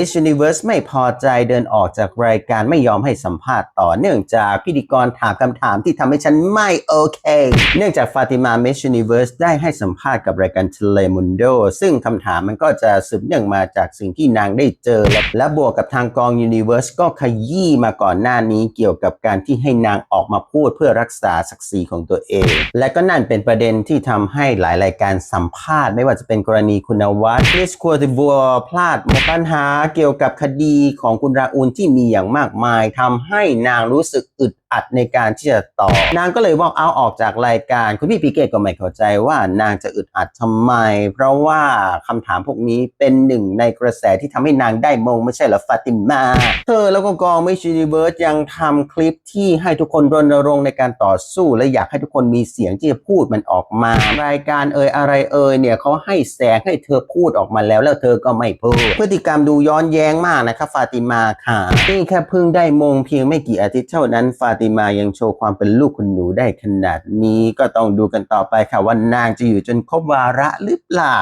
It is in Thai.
Miss Universe ไม่พอใจเดินออกจากรายการไม่ยอมให้สัมภาษณ์ต่อเนื่องจากพิธีกรถามคำถามที่ทำให้ฉันไม่โอเค เนื่องจากฟาติมา Miss Universe ได้ให้สัมภาษณ์กับรายการ Telemundo ซึ่งคำถามมันก็จะสืบเนื่องมาจากสิ่งที่นางได้เจอและและบวกกับทางกอง Universe ก็ขยี้มาก่อนหน้านี้เกี่ยวกับการที่ให้นางออกมาพูดเพื่อรักษาศักดิ์ศรีของตัวเอง และก็นั่นเป็นประเด็นที่ทำให้หลายรายการสัมภาษณ์ ไม่ว่าจะเป็นกรณีคุณวัดมิสคัวติบัวพลาดมปัญหาเกี่ยวกับคดีของคุณราอูนที่มีอย่างมากมายทำให้นางรู้สึกอึดอัดในการที่จะตอบนางก็เลยว่าเอาออกจากรายการคุณพี่พีเกตก็ไม่เข้าใจว่านางจะอึดอัดทำไม เพราะว่าคำถามพวกนี้เป็นหนึ่งในกระแสที่ทำให้นางได้มงไม่ใช่เหรอฟาติมาเธอแล้วก็กองไมิช u นิเวิร์สยังทำคลิปที่ให้ทุกคนรณรงค์ในการต่อสู้ และอยากให้ทุกคนมีเสียงที่จะพูดมันออกมา รายการเอ่ยอะไรเอ่ยเนี่ยเขาให้แสงให้เธอพูดออกมาแล้ว แล้วเธอก็ไม่พูดพฤติกรรมดูย้อนแย้งมากนะครับฟาติมาค่ะนี่แค่เพิ่งได้มงเพียงไม่กี่อาทิตย์เท่านั้นฟาติมายังโชว์ความเป็นลูกคุณหนูได้ขนาดนี้ก็ต้องดูกันต่อไปค่ะว่านางจะอยู่จนครบวาระหรือเปล่า